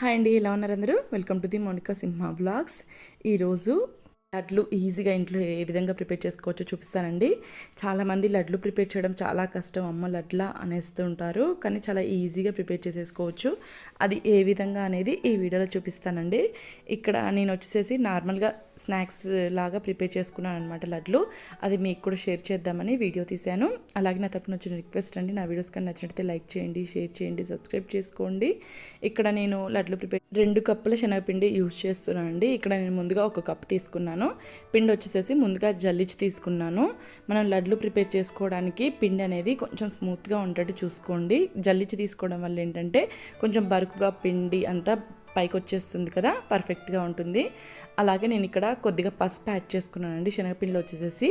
Hi అండి ఎలా ఉన్నారు అందరూ? Welcome to the Monika Simha blogs ఈరోజు లడ్లు ఈజీగా ఇంట్లో ఏ విధంగా ప్రిపేర్ చేసుకోవచ్చో చూపిస్తానండి. చాలామంది లడ్లు ప్రిపేర్ చేయడం చాలా కష్టం అమ్మ లడ్ల అనేస్తూ ఉంటారు కానీ చాలా ఈజీగా ప్రిపేర్ చేసేసుకోవచ్చు. అది ఏ విధంగా అనేది ఈ వీడియోలో చూపిస్తానండి. ఇక్కడ నేను వచ్చేసి నార్మల్గా స్నాక్స్ లాగా ప్రిపేర్ చేసుకున్నాను అనమాట లడ్లు. అది మీకు కూడా షేర్ చేద్దామని వీడియో తీశాను. అలాగే నా తరపున వచ్చిన రిక్వెస్ట్ అండి నా వీడియోస్ కానీ నచ్చినట్లయితే లైక్ చేయండి షేర్ చేయండి సబ్స్క్రైబ్ చేసుకోండి. ఇక్కడ నేను లడ్లు ప్రిపేర్ రెండు కప్పుల శనగపిండి యూజ్ చేస్తున్నాను అండి ఇక్కడ నేను ముందుగా ఒక కప్ తీసుకున్నాను. పిండి వచ్చేసేసి ముందుగా జల్లిచి తీసుకున్నాను. మనం లడ్లు ప్రిపేర్ చేసుకోవడానికి పిండి అనేది కొంచెం స్మూత్గా ఉండేట్టు చూసుకోండి. జల్లిచి తీసుకోవడం వల్ల ఏంటంటే కొంచెం బరుకుగా పిండి అంతా పైకి వచ్చేస్తుంది కదా పర్ఫెక్ట్గా ఉంటుంది. అలాగే నేను ఇక్కడ కొద్దిగా పసుపు యాడ్ చేసుకున్నానండి శనగపిండిలో వచ్చేసేసి.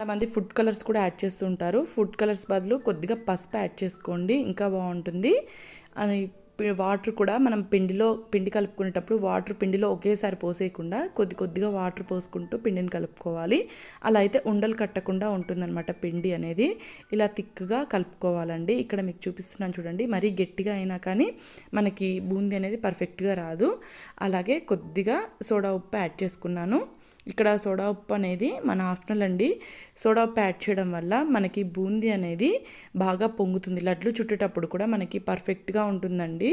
చాలామంది ఫుడ్ కలర్స్ కూడా యాడ్ చేస్తుంటారు. ఫుడ్ కలర్స్ బదులు కొద్దిగా పసుపు యాడ్ చేసుకోండి ఇంకా బాగుంటుంది. అని వాటర్ కూడా మనం పిండిలో పిండి కలుపుకునేటప్పుడు వాటర్ పిండిలో ఒకేసారి పోసేయకుండా కొద్ది కొద్దిగా వాటర్ పోసుకుంటూ పిండిని కలుపుకోవాలి. అలా అయితే ఉండలు కట్టకుండా ఉంటుందన్నమాట పిండి అనేది. ఇలా థిక్గా కలుపుకోవాలండి. ఇక్కడ మీకు చూపిస్తున్నాను చూడండి. మరీ గట్టిగా అయినా కానీ మనకి బూందీ అనేది పర్ఫెక్ట్గా రాదు. అలాగే కొద్దిగా సోడా ఉప్పు యాడ్ చేసుకున్నాను. ఇక్కడ సోడా ఉప్పు అనేది మన ఆప్షనల్ అండి. సోడా ఉప్పు యాడ్ చేయడం వల్ల మనకి బూందీ అనేది బాగా పొంగుతుంది. లడ్లు చుట్టేటప్పుడు కూడా మనకి పర్ఫెక్ట్గా ఉంటుందండి.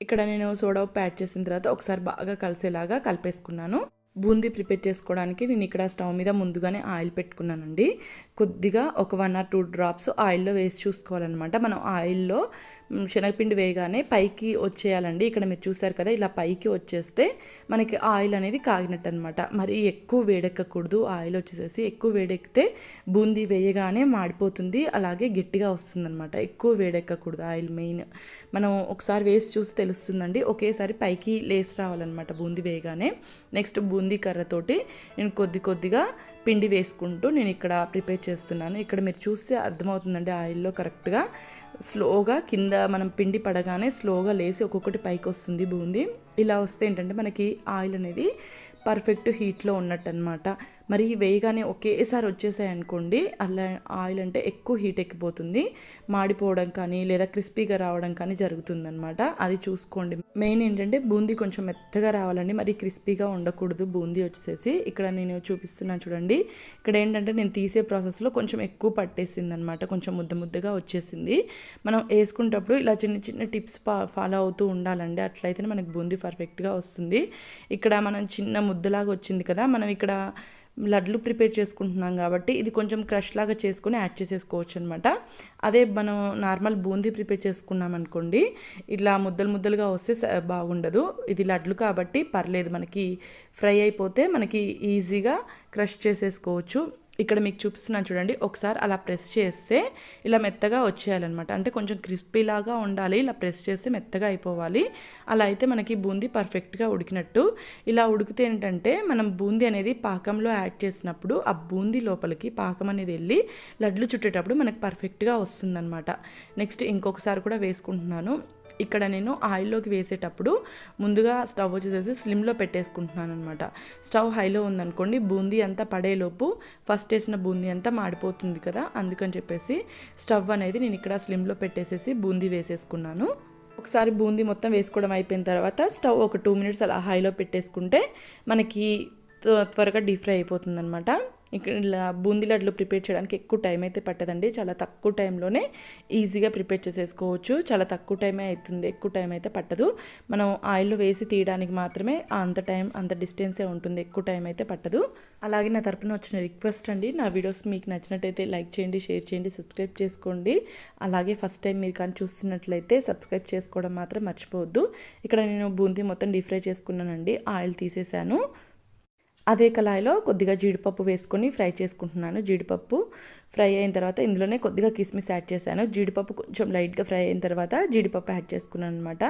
ఇక్కడ నేను సోడా ఉప్పు యాడ్ చేసిన తర్వాత ఒకసారి బాగా కలిసేలాగా కలిపేసుకున్నాను. బూందీ ప్రిపేర్ చేసుకోవడానికి నేను ఇక్కడ స్టవ్ మీద ముందుగానే ఆయిల్ పెట్టుకున్నానండి. కొద్దిగా ఒక వన్ ఆర్ టూ డ్రాప్స్ ఆయిల్లో వేసి చూసుకోవాలన్నమాట. మనం ఆయిల్లో శనగపిండి వేయగానే పైకి వచ్చేయాలండి. ఇక్కడ మీరు చూసారు కదా ఇలా పైకి వచ్చేస్తే మనకి ఆయిల్ అనేది కాగినట్టు అనమాట మరి ఎక్కువ వేడెక్కకూడదు. ఆయిల్ వచ్చేసేసి ఎక్కువ వేడెక్కితే బూందీ వేయగానే మాడిపోతుంది. అలాగే గట్టిగా వస్తుందన్నమాట. ఎక్కువ వేడెక్కకూడదు ఆయిల్ మెయిన్. మనం ఒకసారి వేసి చూసి తెలుస్తుందండి. ఒకేసారి పైకి లేసి రావాలన్నమాట బూందీ వేయగానే. నెక్స్ట్ బూ బూందీ కర్రతోటి నేను కొద్ది కొద్దిగా పిండి వేసుకుంటూ నేను ఇక్కడ ప్రిపేర్ చేస్తున్నాను. ఇక్కడ మీరు చూస్తే అర్థమవుతుందండి ఆయిల్లో కరెక్ట్గా స్లోగా కింద మనం పిండి పడగానే స్లోగా లేసి ఒక్కొక్కటి పైకి వస్తుంది బూందీ. ఇలా వస్తే ఏంటంటే మనకి ఆయిల్ అనేది పర్ఫెక్ట్ హీట్లో ఉన్నట్టు అనమాట మరి వేయగానే ఒకేసారి వచ్చేసాయి అనుకోండి అలా ఆయిల్ అంటే ఎక్కువ హీట్ ఎక్కిపోతుంది. మాడిపోవడం కానీ లేదా క్రిస్పీగా రావడం కానీ జరుగుతుందనమాట అది చూసుకోండి. మెయిన్ ఏంటంటే బూందీ కొంచెం మెత్తగా రావాలండి. మరి క్రిస్పీగా ఉండకూడదు బూందీ వచ్చేసి. ఇక్కడ నేను చూపిస్తున్నాను చూడండి. ఇక్కడ ఏంటంటే నేను తీసే ప్రాసెస్లో కొంచెం ఎక్కువ పట్టేసింది అనమాట కొంచెం ముద్ద ముద్దగా వచ్చేసింది. మనం వేసుకునేటప్పుడు ఇలా చిన్న చిన్న టిప్స్ ఫాలో అవుతూ ఉండాలండి. అట్లయితేనే మనకి బూందీ పర్ఫెక్ట్గా వస్తుంది. ఇక్కడ మనం చిన్న ముద్దలాగా వచ్చింది కదా మనం ఇక్కడ లడ్లు ప్రిపేర్ చేసుకుంటున్నాం కాబట్టి ఇది కొంచెం క్రష్ లాగా చేసుకొని యాడ్ చేసేసుకోవచ్చు అనమాట అదే మనం నార్మల్ బూందీ ప్రిపేర్ చేసుకున్నాం అనుకోండి ఇట్లా ముద్దలు ముద్దలుగా వస్తే బాగుండదు. ఇది లడ్లు కాబట్టి పర్లేదు మనకి ఫ్రై అయిపోతే మనకి ఈజీగా క్రష్ చేసేసుకోవచ్చు. ఇక్కడ మీకు చూపిస్తున్నాను చూడండి. ఒకసారి అలా ప్రెస్ చేస్తే ఇలా మెత్తగా వచ్చేయాలన్నమాట. అంటే కొంచెం క్రిస్పీలాగా ఉండాలి. ఇలా ప్రెస్ చేస్తే మెత్తగా అయిపోవాలి. అలా అయితే మనకి బూందీ పర్ఫెక్ట్గా ఉడికినట్టు. ఇలా ఉడికితే ఏంటంటే మనం బూందీ అనేది పాకంలో యాడ్ చేసినప్పుడు ఆ బూందీ లోపలికి పాకం అనేది వెళ్ళి లడ్లు చుట్టేటప్పుడు మనకి పర్ఫెక్ట్గా వస్తుందన్నమాట. నెక్స్ట్ ఇంకొకసారి కూడా వేసుకుంటున్నాను. ఇక్కడ నేను ఆయిల్లోకి వేసేటప్పుడు ముందుగా స్టవ్ వచ్చేసేసి స్లిమ్లో పెట్టేసుకుంటున్నాను అనమాట స్టవ్ హైలో ఉందనుకోండి బూందీ అంతా పడేలోపు ఫస్ట్ వేసిన బూందీ అంతా మాడిపోతుంది కదా అందుకని చెప్పేసి స్టవ్ అనేది నేను ఇక్కడ స్లిమ్లో పెట్టేసేసి బూందీ వేసేసుకున్నాను. ఒకసారి బూందీ మొత్తం వేసుకోవడం అయిపోయిన తర్వాత స్టవ్ ఒక టూ మినిట్స్ అలా హైలో పెట్టేసుకుంటే మనకి త్వ- త్వరగా డీప్ ఫ్రై అయిపోతుంది అనమాట ఇక్కడ ఇలా బూందీ లడ్లు ప్రిపేర్ చేయడానికి ఎక్కువ టైం అయితే పట్టదండి. చాలా తక్కువ టైంలోనే ఈజీగా ప్రిపేర్ చేసేసుకోవచ్చు. చాలా తక్కువ టైమే అవుతుంది ఎక్కువ టైం అయితే పట్టదు. మనం ఆయిల్లో వేసి తీయడానికి మాత్రమే అంత టైం అంత డిస్టెన్సే ఉంటుంది ఎక్కువ టైం అయితే పట్టదు. అలాగే నా తరపున వచ్చిన రిక్వెస్ట్ అండి నా వీడియోస్ మీకు నచ్చినట్టయితే లైక్ చేయండి షేర్ చేయండి సబ్స్క్రైబ్ చేసుకోండి. అలాగే ఫస్ట్ టైం మీరు కానీ చూస్తున్నట్లయితే సబ్స్క్రైబ్ చేసుకోవడం మాత్రం మర్చిపోవద్దు. ఇక్కడ నేను బూందీ మొత్తం డీప్ ఫ్రై చేసుకున్నానండి. ఆయిల్ తీసేసాను. అదే కళాయిలో కొద్దిగా జీడిపప్పు వేసుకొని ఫ్రై చేసుకుంటున్నాను. జీడిపప్పు ఫ్రై అయిన తర్వాత ఇందులోనే కొద్దిగా కిస్మిస్ యాడ్ చేశాను. జీడిపప్పు కొంచెం లైట్గా ఫ్రై అయిన తర్వాత జీడిపప్పు యాడ్ చేసుకున్నాను అనమాట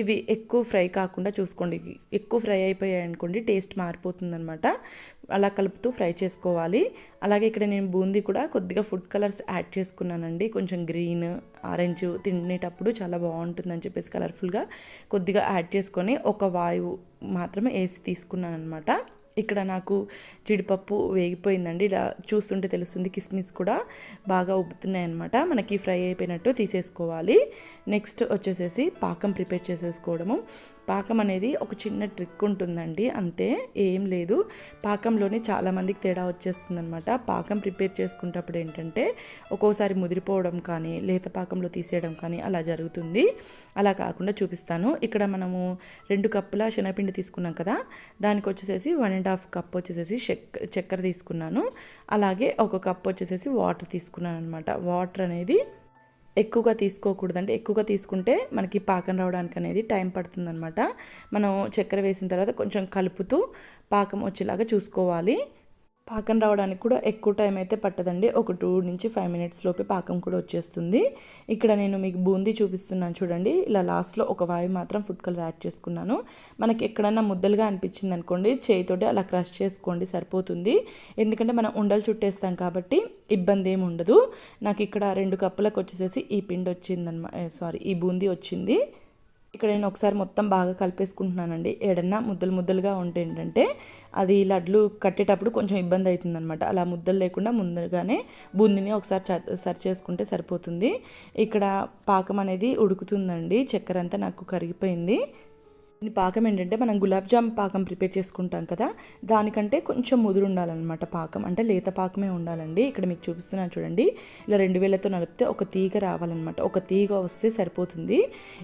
ఇవి ఎక్కువ ఫ్రై కాకుండా చూసుకోండి. ఎక్కువ ఫ్రై అయిపోయాయి అనుకోండి టేస్ట్ మారిపోతుంది అనమాట అలా కలుపుతూ ఫ్రై చేసుకోవాలి. అలాగే ఇక్కడ నేను బూందీ కూడా కొద్దిగా ఫుడ్ కలర్స్ యాడ్ చేసుకున్నానండి. కొంచెం గ్రీన్ ఆరెంజ్ తినేటప్పుడు చాలా బాగుంటుందని చెప్పేసి కలర్ఫుల్గా కొద్దిగా యాడ్ చేసుకొని ఒక వాయువు మాత్రమే వేసి తీసుకున్నాను అనమాట ఇక్కడ నాకు జీడిపప్పు వేగిపోయిందండి. ఇలా చూస్తుంటే తెలుస్తుంది కిస్మిస్ కూడా బాగా ఉబ్బుతున్నాయి అనమాట మనకి ఫ్రై అయిపోయినట్టు తీసేసుకోవాలి. నెక్స్ట్ వచ్చేసేసి పాకం ప్రిపేర్ చేసేసుకోవడము. పాకం అనేది ఒక చిన్న ట్రిక్ ఉంటుందండి అంతే ఏం లేదు. పాకంలోనే చాలామందికి తేడా వచ్చేస్తుందనమాట పాకం ప్రిపేర్ చేసుకునేటప్పుడు ఏంటంటే ఒక్కోసారి ముదిరిపోవడం కానీ లేత పాకంలో తీసేయడం కానీ అలా జరుగుతుంది. అలా కాకుండా చూపిస్తాను. ఇక్కడ మనము రెండు కప్పుల శనగపిండి తీసుకున్నాం కదా దానికి వచ్చేసేసి వన్ అండ్ హాఫ్ కప్ వచ్చేసేసి చక్కెర చక్కెర తీసుకున్నాను. అలాగే ఒక కప్ వచ్చేసేసి వాటర్ తీసుకున్నాను అనమాట వాటర్ అనేది ఎక్కువగా తీసుకోకూడదంటే ఎక్కువగా తీసుకుంటే మనకి పాకం రావడానికి అనేది టైం పడుతుందనమాట మనం చక్కెర వేసిన తర్వాత కొంచెం కలుపుతూ పాకం వచ్చేలాగా చూసుకోవాలి. పాకం రావడానికి కూడా ఎక్కువ టైం అయితే పట్టదండి. ఒక టూ నుంచి ఫైవ్ మినిట్స్ లోపే పాకం కూడా వచ్చేస్తుంది. ఇక్కడ నేను మీకు బూందీ చూపిస్తున్నాను చూడండి. ఇలా లాస్ట్లో ఒక వాయు మాత్రం ఫుడ్ కలర్ యాడ్ చేసుకున్నాను. మనకి ఎక్కడన్నా ముద్దలుగా అనిపించింది అనుకోండి చేయితోటి అలా క్రష్ చేసుకోండి సరిపోతుంది. ఎందుకంటే మనం ఉండలు చుట్టేస్తాం కాబట్టి ఇబ్బంది ఏమి ఉండదు నాకు ఇక్కడ రెండు కప్పులకు వచ్చేసేసి ఈ పిండి వచ్చిందన్నమాట సారీ ఈ బూందీ వచ్చింది. ఇక్కడ నేను ఒకసారి మొత్తం బాగా కలిపేసుకుంటున్నానండి. ఏడన్నా ముద్దలు ముద్దలుగా ఉంటే ఏంటంటే అది లడ్లు కట్టేటప్పుడు కొంచెం ఇబ్బంది అవుతుందనమాట అలా ముద్దలు లేకుండా ముందుగానే బూందిని ఒకసారి సరి చేసుకుంటే సరిపోతుంది. ఇక్కడ పాకం అనేది ఉడుకుతుందండి. చక్కెర అంతా నాకు కరిగిపోయింది. దీని పాకం ఏంటంటే మనం గులాబ్ జామ్ పాకం ప్రిపేర్ చేసుకుంటాం కదా దానికంటే కొంచెం ముదురు ఉండాలన్నమాట పాకం. అంటే లేత పాకమే ఉండాలండి. ఇక్కడ మీకు చూపిస్తున్నాను చూడండి. ఇలా రెండు వేలతో నలిపితే ఒక తీగ రావాలన్నమాట. ఒక తీగ వస్తే సరిపోతుంది.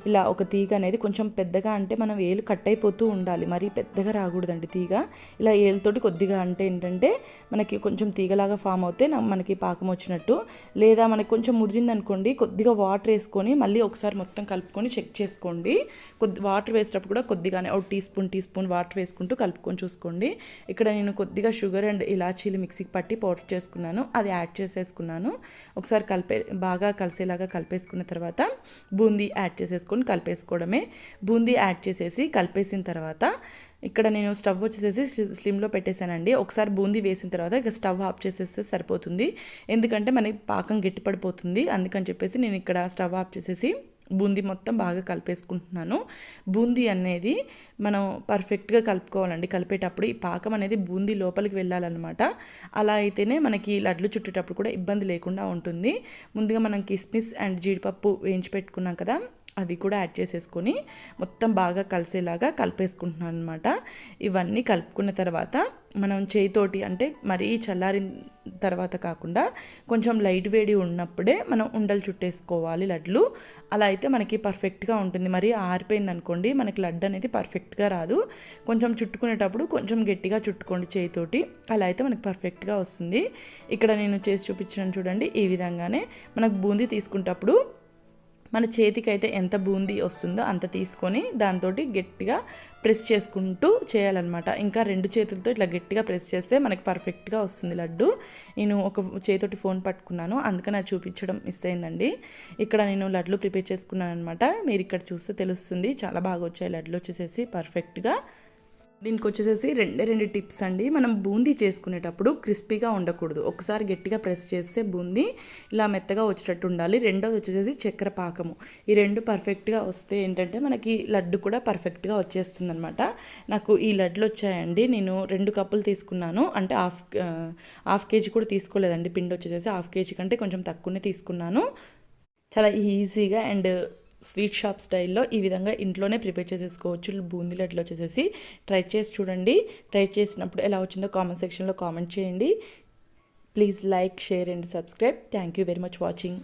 ఇలా ఒక తీగ అనేది కొంచెం పెద్దగా అంటే మనం వేలు కట్ అయిపోతూ ఉండాలి. మరీ పెద్దగా రాకూడదండి తీగ. ఇలా ఏలుతోటి కొద్దిగా అంటే ఏంటంటే మనకి కొంచెం తీగలాగా ఫామ్ అవుతే మనకి పాకం వచ్చినట్టు. లేదా మనకి కొంచెం ముదిరింది అనుకోండి కొద్దిగా వాటర్ వేసుకొని మళ్ళీ ఒకసారి మొత్తం కలుపుకొని చెక్ చేసుకోండి. కొద్ది వాటర్ వేసేటప్పుడు కూడా కొద్దిగానే ఒక teaspoon teaspoon water వేసుకుంటూ కలుపుకొని చూసుకోండి. ఇక్కడ నేను కొద్దిగా షుగర్ అండ్ ఇలాచీలు మిక్సీకి పట్టి పౌడర్ చేసుకున్నాను. అది యాడ్ చేసేసుకున్నాను. ఒకసారి కలిపే బాగా కలిసేలాగా కలిపేసుకున్న తర్వాత బూందీ యాడ్ చేసేసుకొని కలిపేసుకోవడమే. బూందీ యాడ్ చేసేసి కలిపేసిన తర్వాత ఇక్కడ నేను స్టవ్ వచ్చేసేసి స్లిమ్లో పెట్టేశానండి. ఒకసారి బూందీ వేసిన తర్వాత ఇక స్టవ్ ఆఫ్ చేసేస్తే సరిపోతుంది. ఎందుకంటే మనకి పాకం గట్టిపడిపోతుంది. అందుకని చెప్పేసి నేను ఇక్కడ స్టవ్ ఆఫ్ చేసేసి బూందీ మొత్తం బాగా కలిపేసుకుంటున్నాను. బూందీ అనేది మనం పర్ఫెక్ట్గా కలుపుకోవాలండి. కలిపేటప్పుడు ఈ పాకం అనేది బూందీ లోపలికి వెళ్ళాలన్నమాట. అలా అయితేనే మనకి లడ్లు చుట్టేటప్పుడు కూడా ఇబ్బంది లేకుండా ఉంటుంది. ముందుగా మనం కిస్మిస్ అండ్ జీడిపప్పు వేయించి పెట్టుకున్నాం కదా అవి కూడా యాడ్ చేసేసుకొని మొత్తం బాగా కలిసేలాగా కలిపేసుకుంటున్నాను అనమాట ఇవన్నీ కలుపుకున్న తర్వాత మనం చేయితోటి అంటే మరీ చల్లారిన తర్వాత కాకుండా కొంచెం లైట్ వేడి ఉన్నప్పుడే మనం ఉండలు చుట్టేసుకోవాలి లడ్లు. అలా అయితే మనకి పర్ఫెక్ట్గా ఉంటుంది. మరి ఆరిపోయింది అనుకోండి మనకి లడ్డు అనేది పర్ఫెక్ట్గా రాదు. కొంచెం చుట్టుకునేటప్పుడు కొంచెం గట్టిగా చుట్టుకోండి చేయితోటి. అలా అయితే మనకి పర్ఫెక్ట్గా వస్తుంది. ఇక్కడ నేను చేసి చూపించాను చూడండి. ఈ విధంగానే మనకు బూందీ తీసుకునేటప్పుడు మన చేతికి అయితే ఎంత బూందీ వస్తుందో అంత తీసుకొని దాంతో గట్టిగా ప్రెస్ చేసుకుంటూ చేయాలన్నమాట. ఇంకా రెండు చేతులతో ఇట్లా గట్టిగా ప్రెస్ చేస్తే మనకి పర్ఫెక్ట్గా వస్తుంది లడ్డు. నేను ఒక చేతోటి ఫోన్ పట్టుకున్నాను. అందుకని అది చూపించడం మిస్ అయిందండి. ఇక్కడ నేను లడ్లు ప్రిపేర్ చేసుకున్నాను అనమాట మీరు ఇక్కడ చూస్తే తెలుస్తుంది. చాలా బాగా వచ్చాయి లడ్లు వచ్చేసేసి పర్ఫెక్ట్గా. దీనికి వచ్చేసేసి రెండే రెండు టిప్స్ అండి. మనం బూందీ చేసుకునేటప్పుడు క్రిస్పీగా ఉండకూడదు. ఒకసారి గట్టిగా ప్రెస్ చేస్తే బూందీ ఇలా మెత్తగా వచ్చేటట్టు ఉండాలి. రెండోది వచ్చేసేసి చక్కెర పాకము. ఈ రెండు పర్ఫెక్ట్గా వస్తే ఏంటంటే మనకి లడ్డు కూడా పర్ఫెక్ట్గా వచ్చేస్తుంది అనమాట నాకు ఈ లడ్లు వచ్చాయండి. నేను రెండు కప్పులు తీసుకున్నాను. అంటే హాఫ్ హాఫ్ కేజీ కూడా తీసుకోలేదండి. పిండి వచ్చేసేసి హాఫ్ కేజీ కంటే కొంచెం తక్కువనే తీసుకున్నాను. చాలా ఈజీగా అండ్ స్వీట్ షాప్ స్టైల్లో ఈ విధంగా ఇంట్లోనే ప్రిపేర్ చేసేసుకోవచ్చు. బూందీ లడ్లు వచ్చేసేసి ట్రై చేసి చూడండి. ట్రై చేసినప్పుడు ఎలా వచ్చిందో కామెంట్ సెక్షన్లో కామెంట్ చేయండి. Please like share and subscribe. Thank you very much watching.